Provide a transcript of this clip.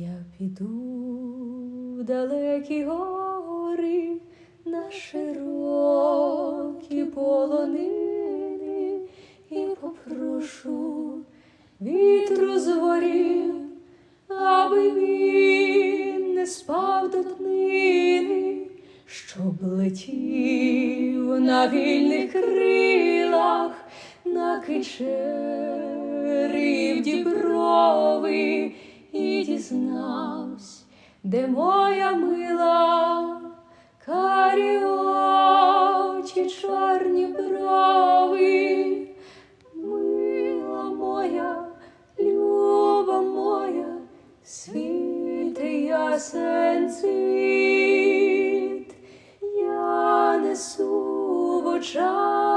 Я піду в далекі гори на широкі полонини і попрошу вітру з горів, аби він не спав до днини, щоб летів на вільних крилах, на кичері дізнавсь, де моя мила, карі очі, чорні брови, мила моя, люба моя, світи ясен цвіт, я несу в очах